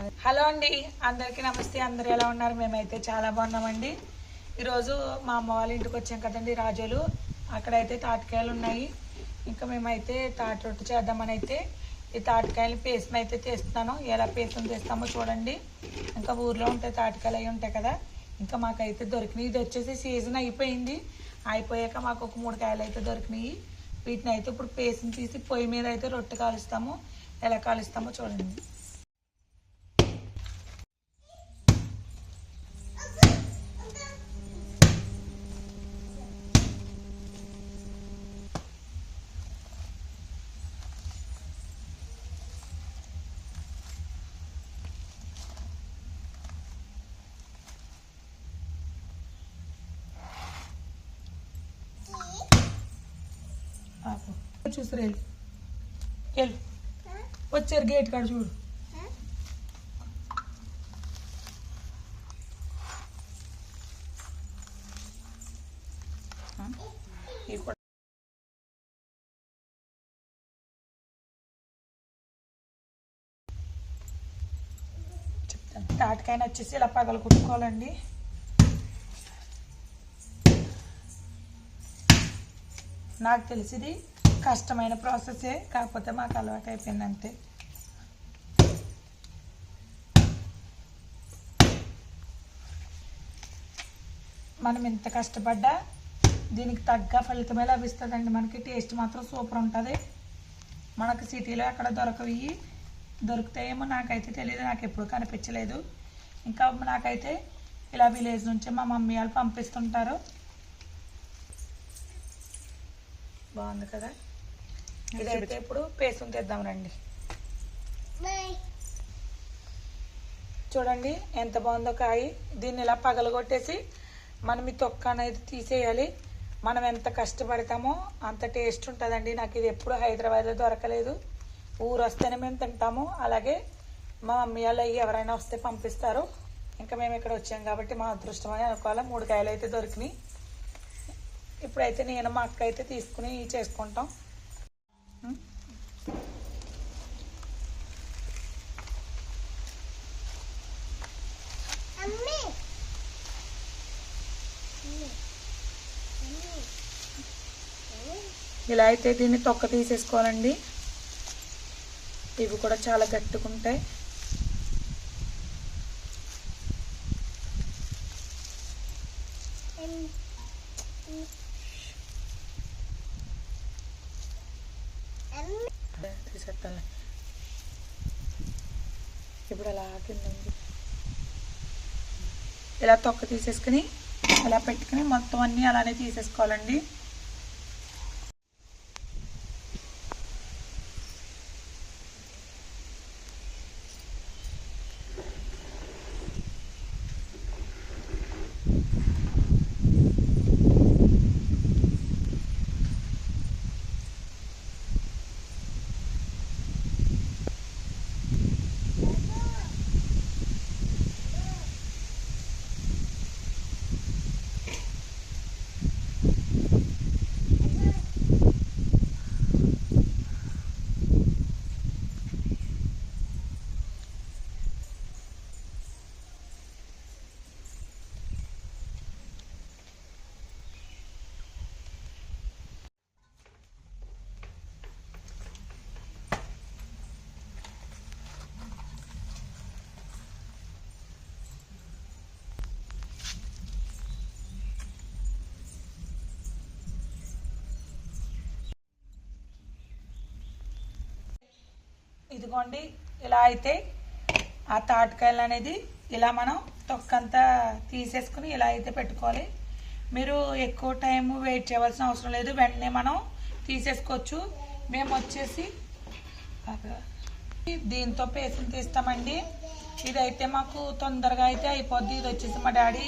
Hello అండి అందరికీ నమస్తే. అందరు ఎలా ఉన్నారు? మేమైతే చాలా బాగున్నామండి. ఈరోజు మా అమ్మ వాళ్ళ ఇంటికి వచ్చాం కదండి రాజోలు. అక్కడైతే తాటికాయలు ఉన్నాయి. ఇంకా మేమైతే తాటి రొట్టె చేద్దామని అయితే ఈ తాటికాయలు పేస్ట్ని అయితే చేస్తున్నాను. ఎలా పేస్ట్ని చేస్తామో చూడండి. ఇంకా ఊర్లో ఉంటాయి తాటికాయలు అవి ఉంటాయి కదా. ఇంకా మాకైతే దొరికినాయి ఇది వచ్చేసి సీజన్ అయిపోయింది. అయిపోయాక మాకు ఒక మూడు కాయలు అయితే దొరికినాయి వీటిని అయితే ఇప్పుడు పేస్ట్ని తీసి పొయ్యి మీద అయితే రొట్టె కాలుస్తాము. ఎలా కాలుస్తామో చూడండి. చూసారు వెళ్ళు. వెళ్ళు. వచ్చారు గేట్ కాడ చూడు. ఆ? వచ్చేసి ఇలా పగలు కుట్టుకోవాలండి. నాకు తెలిసింది కష్టమైన ప్రాసెసే కాకపోతే మాకు అలవాటు అయిపోయింది అంతే మనం ఎంత కష్టపడ్డా దీనికి తగ్గ ఫలితమే లభిస్తుందండి? మనకి టేస్ట్ మాత్రం సూపర్ ఉంటుంది. మనకు సిటీలో ఎక్కడ దొరకవి దొరుకుతాయేమో నాకైతే తెలియదు నాకు ఎప్పుడు కనిపించలేదు. ఇంకా నాకైతే ఇలా విలేజ్ నుంచి మా మమ్మీ వాళ్ళు పంపిస్తుంటారు. బాగుంది కదా? ఇదైతే ఇప్పుడు పేసం తెద్దాం రండి. చూడండి ఎంత బాగుందో కాయ. దీన్ని ఇలా పగలగొట్టేసి మనం ఈ తొక్క అనేది తీసేయాలి. మనం ఎంత కష్టపడతామో అంత టేస్ట్ ఉంటుందండి. నాకు ఇది ఎప్పుడు హైదరాబాద్లో దొరకలేదు. ఊరు వస్తేనే మేము తింటాము. అలాగే మా మమ్మీ వాళ్ళు ఎవరైనా వస్తే పంపిస్తారు. ఇంకా మేము ఇక్కడ వచ్చాం కాబట్టి మా అదృష్టం అని అనుకోవాలి. మూడు కాయలు అయితే దొరికినాయి. ఇప్పుడైతే నేను మా అక్క అయితే తీసుకుని చేసుకుంటాం? ఇలా అయితే దీన్ని తొక్క తీసేసుకోవాలండి. ఇవి కూడా చాలా గట్టిగా ఉంటాయి. ఇప్పుడు అలా కిందండి ఇలా తొక్క తీసేసుకుని ఇలా పెట్టుకుని మొత్తం అన్నీ అలానే తీసేసుకోవాలండి. ఇదిగోండి ఇలా అయితే ఆ తాటికాయలు అనేది ఇలా మనం తొక్కంతా తీసేసుకుని ఇలా అయితే పెట్టుకోవాలి. మీరు ఎక్కువ టైం వెయిట్ చేయవలసిన అవసరం లేదు. వెంటనే మనం తీసేసుకోవచ్చు. మేము వచ్చేసి దీంతో పేసం తీస్తామండి. ఇదైతే మాకు తొందరగా అయితే అయిపోద్ది. ఇది వచ్చేసి మా డాడీ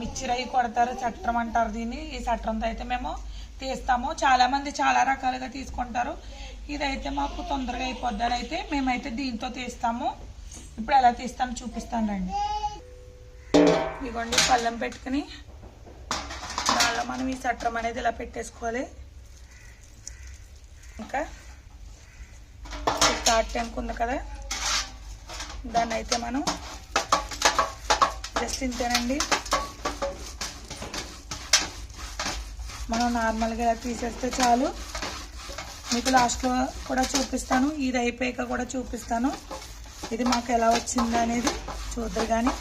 మిక్చర్ అయ్యి కొడతారు చట్రం అంటారు దీన్ని. ఈ చట్రంతో అయితే మేము తీస్తాము. చాలామంది చాలా రకాలుగా తీసుకుంటారు. ఇదైతే మాకు తొందరగా అయిపోద్ది అని అయితే మేమైతే దీంతో తీస్తాము. ఇప్పుడు ఎలా తీస్తాను చూపిస్తాను రండి ఇదిగోండి పళ్ళెం పెట్టుకుని దానిలో మనం ఈ చట్రం అనేది ఇలా పెట్టేసుకోవాలి. ఇంకా స్టార్ట్ తాట్ ట్యాంక్ ఉంది కదా. దాన్ని అయితే మనం జస్ట్ ఇంతేనండి. మనం నార్మల్గా ఇలా తీసేస్తే చాలు. మీకు లాస్ట్లో కూడా చూపిస్తాను. ఇది అయిపోయాక కూడా చూపిస్తాను. ఇది మాకు ఎలా వచ్చింది అనేది చూద్దరు కానీ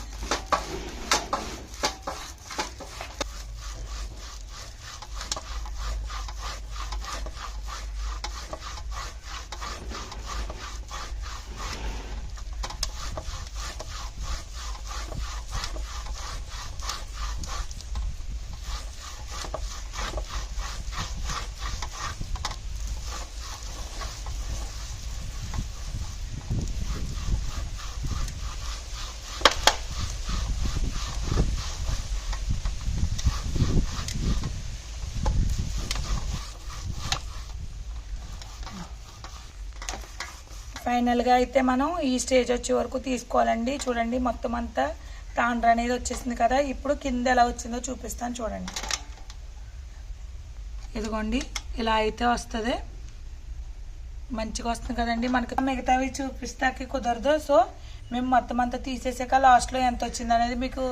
ఫైనల్గా అయితే మనం ఈ స్టేజ్ వచ్చే వరకు తీసుకోవాలండి. చూడండి మొత్తం అంతా తాండ్ర అనేది వచ్చేసింది కదా. ఇప్పుడు కింద ఎలా వచ్చిందో చూపిస్తాను చూడండి. ఇదిగోండి ఇలా అయితే వస్తుంది. మంచిగా వస్తుంది కదండి మనకి. మిగతావి చూపిస్తాకి కుదరదు. సో మేము మొత్తం అంతా తీసేసాక లాస్ట్లో ఎంత వచ్చింది అనేది మీకు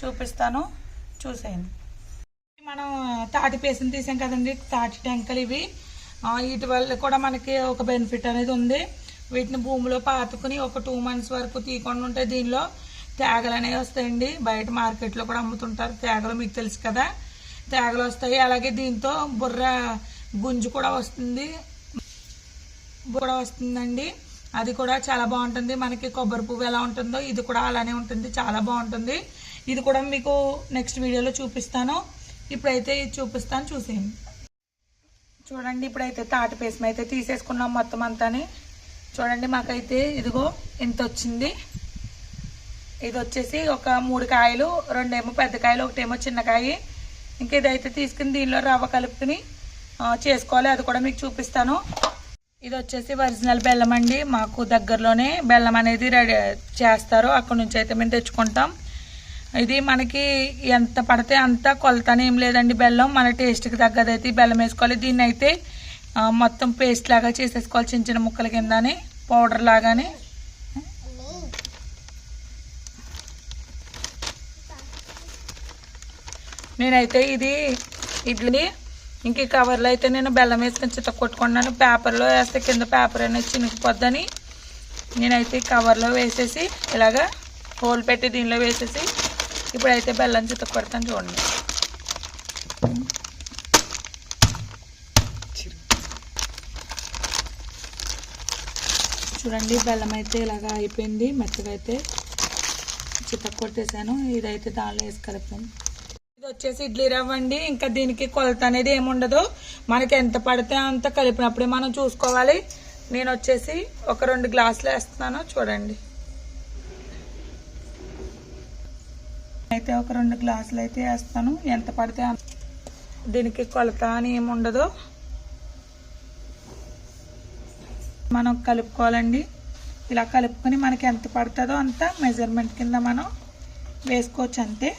చూపిస్తాను. చూసేయండి. మనం తాటి పేసిన తీసాం కదండి. తాటి టెంకలు ఇవి. వీటి వల్ల కూడా మనకి ఒక బెనిఫిట్ అనేది ఉంది. వీటిని భూమిలో పాతుకుని ఒక టూ మంత్స్ వరకు తీయకుండా ఉంటే దీనిలో తేగలు అనేవి వస్తాయండి. బయట మార్కెట్లో కూడా అమ్ముతుంటారు. తేగలు మీకు తెలుసు కదా. తేగలు వస్తాయి. అలాగే దీంతో బుర్ర గుంజు కూడా వస్తుంది. కూడా వస్తుందండి. అది కూడా చాలా బాగుంటుంది. మనకి కొబ్బరి పువ్వు ఎలా ఉంటుందో ఇది కూడా అలానే ఉంటుంది. చాలా బాగుంటుంది. ఇది కూడా మీకు నెక్స్ట్ వీడియోలో చూపిస్తాను. ఇప్పుడైతే ఇది చూపిస్తాను. చూసేయండి. చూడండి ఇప్పుడైతే తాటి పేసం అయితే తీసేసుకున్నాం మొత్తం అంతాని. చూడండి మాకైతే ఇదిగో ఇంత వచ్చింది ఇది వచ్చేసి ఒక మూడు కాయలు రెండేమో పెద్ద కాయలు ఒకటేమో చిన్న కాయ. ఇంక ఇదైతే తీసుకుని దీనిలో రవ్వ కలుపుకుని చేసుకోవాలి. అది కూడా మీకు చూపిస్తాను. ఇది వచ్చేసి ఒరిజినల్ బెల్లం అండి. మాకు దగ్గరలోనే బెల్లం అనేది రెడీ చేస్తారు. అక్కడ నుంచి అయితే మేము తెచ్చుకుంటాం. ఇది మనకి ఎంత పడితే అంత కొలతనే ఏం లేదండి బెల్లం. మన టేస్ట్కి తగ్గదైతే ఈ బెల్లం వేసుకోవాలి. దీన్ని అయితే మొత్తం పేస్ట్ లాగా చేసేసుకోవాలి చిన్న చిన్న ముక్కల కిందని పౌడర్ లాగానే. నేనైతే ఇది ఇడ్లీ ఇంక కవర్లో అయితే నేను బెల్లం వేసుకొని చిత్త కొట్టుకున్నాను పేపర్లో వేస్తే కింద పేపర్ అనేది చినిగిపోద్దని నేనైతే కవర్లో వేసేసి ఇలాగా హోల్ పెట్టి దీనిలో వేసేసి ఇప్పుడైతే బెల్లం చిత్త కొడతాను చూడండి. చూడండి బెల్లం అయితే ఇలాగా అయిపోయింది మెత్తగా అయితే చిత్త కొట్టేసాను. ఇదైతే దానిలో వేసి కలిపాను ఇది వచ్చేసి ఇడ్లీ రవ్వ అండి. ఇంకా దీనికి కొలత అనేది ఏముండదు మనకి ఎంత పడితే అంత కలిపినప్పుడే మనం చూసుకోవాలి. నేను వచ్చేసి ఒక రెండు గ్లాసులు వేస్తున్నాను. చూడండి. అయితే ఒక రెండు గ్లాసులు అయితే వేస్తాను. ఎంత పడితే అంత. దీనికి కొలత అని ఏముండదు మనం కలుపుకోవాలండి. ఇలా కలుపుకొని మనకి ఎంత పడుతుందో అంత మెజర్మెంట్ కింద మనం వేసుకోవచ్చు అంతే.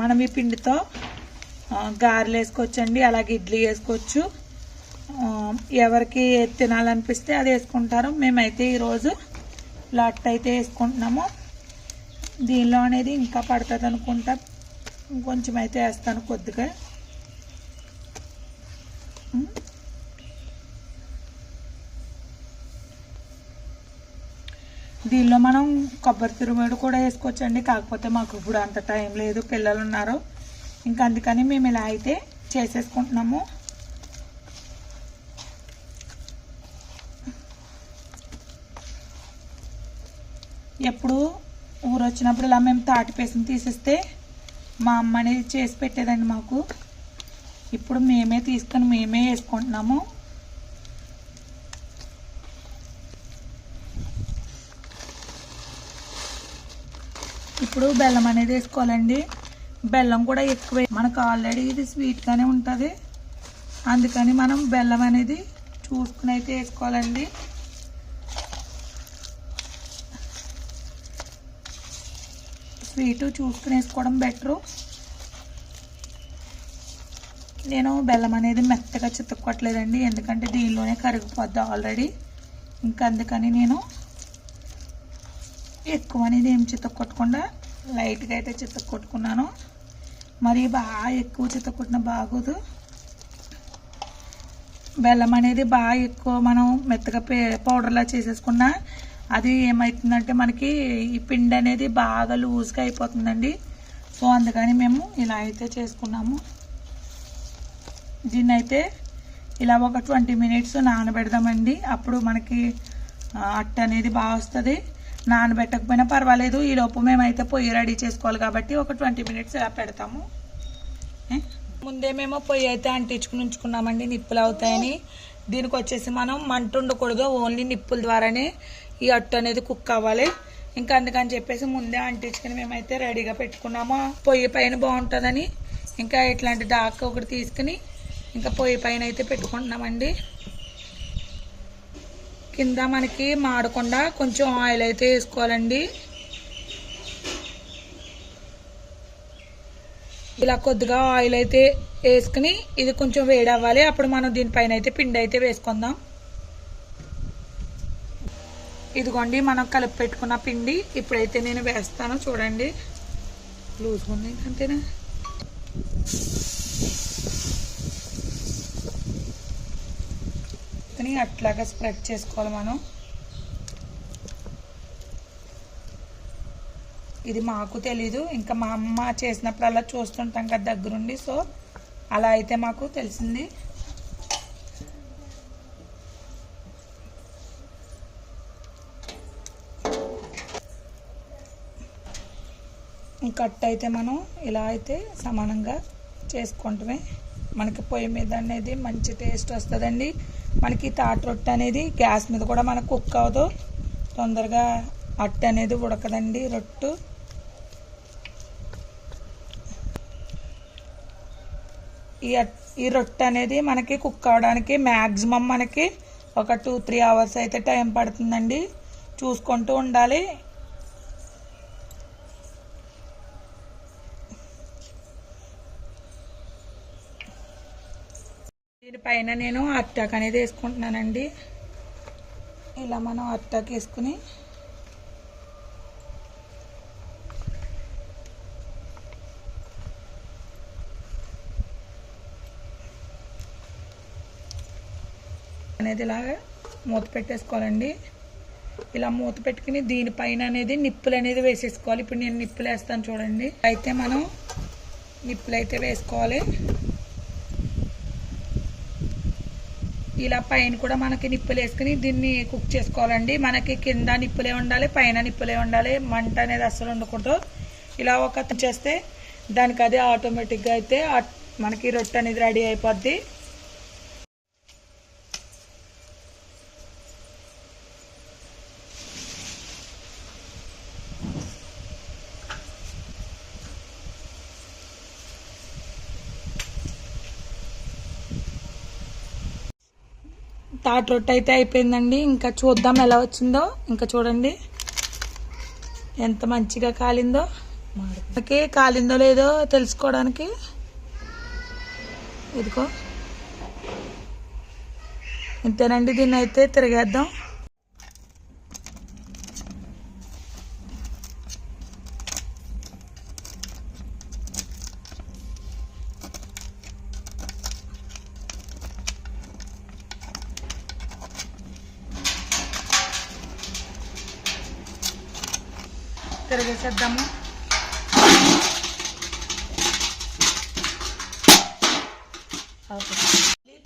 మనం ఈ పిండితో గారెలు వేసుకోవచ్చండి అలాగే ఇడ్లీ వేసుకోవచ్చు. ఎవరికి తినాలనిపిస్తే అది వేసుకుంటారు. మేమైతే ఈరోజు లట్ అయితే వేసుకుంటున్నాము. దీనిలో అనేది ఇంకా పడుతుంది అనుకుంటా. కొంచెం అయితే వేస్తాను కొద్దిగా. దీనిలో మనం కొబ్బరి తురుముడు కూడా వేసుకోవచ్చండి. కాకపోతే మాకు ఇప్పుడు అంత టైం లేదు. పిల్లలు ఉన్నారు. ఇంకా అందుకని మేము ఇలా అయితే చేసేసుకుంటున్నాము ఎప్పుడు ఊరు వచ్చినప్పుడు ఇలా మేము తాటి పేసం తీసేస్తే మా అమ్మ అనేది చేసి పెట్టేదండి మాకు. ఇప్పుడు మేమే తీసుకొని మేమే వేసుకుంటున్నాము. ఇప్పుడు బెల్లం అనేది వేసుకోవాలండి. బెల్లం కూడా ఎక్కువ. మనకు ఆల్రెడీ ఇది స్వీట్గానే ఉంటుంది. అందుకని మనం బెల్లం అనేది చూసుకుని అయితే వేసుకోవాలండి. స్వీటు చూసుకుని వేసుకోవడం బెటరు. నేను బెల్లం అనేది మెత్తగా చితక్కొట్టలేదండి ఎందుకంటే దీనిలోనే కరిగిపోద్ది ఆల్రెడీ. ఇంకా అందుకని నేను ఎక్కువ అనేది ఏం చితక్కొట్టకుండా లైట్గా అయితే చితక్కొట్టుకున్నాను. మరి బాగా ఎక్కువ చితక్కొట్టిన బాగోదు. బెల్లం అనేది బాగా ఎక్కువ మనం మెత్తగా పే పౌడర్లా చేసేసుకున్నా అది ఏమవుతుందంటే మనకి ఈ పిండి అనేది బాగా లూజ్గా అయిపోతుందండి. సో అందుకని మేము ఇలా అయితే చేసుకున్నాము. దీన్ని అయితే ఇలా ఒక ట్వంటీ మినిట్స్ నానబెడదామండి. అప్పుడు మనకి అట్ట అనేది బాగా వస్తుంది. నానబెట్టకపోయినా పర్వాలేదు. ఈ లోపు మేమైతే పొయ్యి రెడీ చేసుకోవాలి కాబట్టి ఒక ట్వంటీ మినిట్స్ ఇలా పెడతాము. ముందే మేము పొయ్యి అయితే అంటించుకుని ఉంచుకున్నామండి. నిప్పులు అవుతాయని. దీనికి వచ్చేసి మనం మంట ఉండకూడదు. ఓన్లీ నిప్పుల ద్వారానే ఈ అట్టు అనేది కుక్ అవ్వాలి. ఇంకా అందుకని చెప్పేసి ముందే అంటించుకుని మేమైతే రెడీగా పెట్టుకున్నాము. పొయ్యి పైన బాగుంటుందని ఇంకా ఇట్లాంటి దాకా ఒకటి తీసుకుని ఇంకా పొయ్యి పైన అయితే పెట్టుకుంటున్నామండి. కింద మనకి మాడకుండా కొంచెం ఆయిల్ అయితే వేసుకోవాలండి. ఇలా కొద్దిగా ఆయిల్ అయితే వేసుకుని ఇది కొంచెం వేడి అవ్వాలి అప్పుడు మనం దీనిపైన అయితే పిండి అయితే వేసుకుందాం. ఇదిగోండి మనం కలిపి పెట్టుకున్న పిండి ఇప్పుడైతే నేను వేస్తాను. చూడండి. లూజ్గా ఉంది అంతేనా? కానీ అట్లాగా స్ప్రెడ్ చేసుకోవాలి మనం. ఇది మాకు తెలీదు. ఇంకా మా అమ్మ చేసినప్పుడు అలా చూస్తుంటాం కదా దగ్గరుండి. సో అలా అయితే మాకు తెలిసింది. కట్ అయితే మనం ఇలా అయితే సమానంగా చేసుకుంటమే. మనకి పొయ్యి మీద అనేది మంచి టేస్ట్ వస్తుందండి. మనకి తాట రొట్టె అనేది గ్యాస్ మీద కూడా మనకు కుక్ అవ్వదు. తొందరగా అట్ట అనేది ఉడకదండి రొట్టు. ఈ అట్- ఈ రొట్టె అనేది మనకి కుక్ అవడానికి మ్యాక్సిమం మనకి ఒక టూ త్రీ అవర్స్ అయితే టైం పడుతుందండి. చూసుకుంటూ ఉండాలి. పైన నేను అట్టాక్ అనేది వేసుకుంటున్నానండి. ఇలా మనం అట్టాక్ వేసుకుని అనేది ఇలాగా మూత పెట్టేసుకోవాలండి. ఇలా మూత పెట్టుకుని దీనిపైన అనేది నిప్పులు అనేది వేసేసుకోవాలి. ఇప్పుడు నేను నిప్పులు వేస్తాను చూడండి. అయితే మనం నిప్పులు అయితే వేసుకోవాలి. ఇలా పైన కూడా మనకి నిప్పులు వేసుకుని దీన్ని కుక్ చేసుకోవాలండి. మనకి కింద నిప్పులే ఉండాలి పైన నిప్పులే ఉండాలి. మంట అనేది అస్సలు ఉండకూడదు. ఇలా ఒక చేస్తే దానికి అది ఆటోమేటిక్గా అయితే మనకి రొట్టె అనేది రెడీ అయిపోద్ది. తాటి రొట్టె అయితే అయిపోయిందండి. ఇంకా చూద్దాం ఎలా వచ్చిందో. ఇంకా చూడండి. ఎంత మంచిగా కాలిందో. మనకి కాలిందో లేదో తెలుసుకోవడానికి. ఇదిగో. ఇంతేనండి దీన్ని అయితే తిరిగేద్దాం.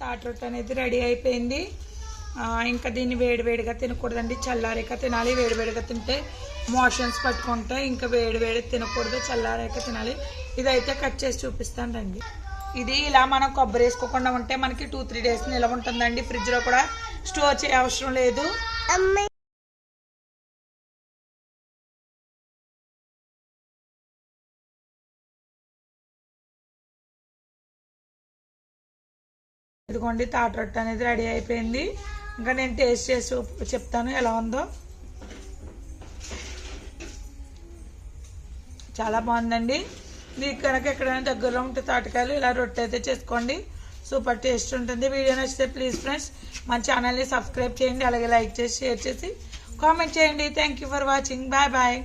తాట రొట్టె అనేది రెడీ అయిపోయింది. ఇంకా దీన్ని వేడివేడిగా తినకూడదండి. చల్లారేక తినాలి. వేడివేడిగా తింటే మోషన్స్ పట్టుకుంటే ఇంకా వేడివేడి తినకూడదు. చల్లారేక తినాలి. ఇదైతే కట్ చేసి చూపిస్తాను రండి. ఇది ఇలా మనం కొబ్బరి వేసుకోకుండా ఉంటే మనకి టూ త్రీ డేస్ నిలవ ఉంటుందండి. ఫ్రిడ్జ్లో కూడా స్టోర్ చేయ అవసరం లేదు. ఇదిగోండి తాట రొట్టె అనేది రెడీ అయిపోయింది. ఇంకా నేను టేస్ట్ చేసి చెప్తాను ఎలా ఉందో. చాలా బాగుందండి. మీకు కనుక ఎక్కడైనా దగ్గరలో ఉంటే తాటకాయలు ఇలా రొట్టె అయితే చేసుకోండి. సూపర్ టేస్ట్ ఉంటుంది. వీడియో నచ్చితే ప్లీజ్ ఫ్రెండ్స్ మన ఛానల్ని సబ్స్క్రైబ్ చేయండి. అలాగే లైక్ చేసి షేర్ చేసి కామెంట్ చేయండి. Thank you for watching bye bye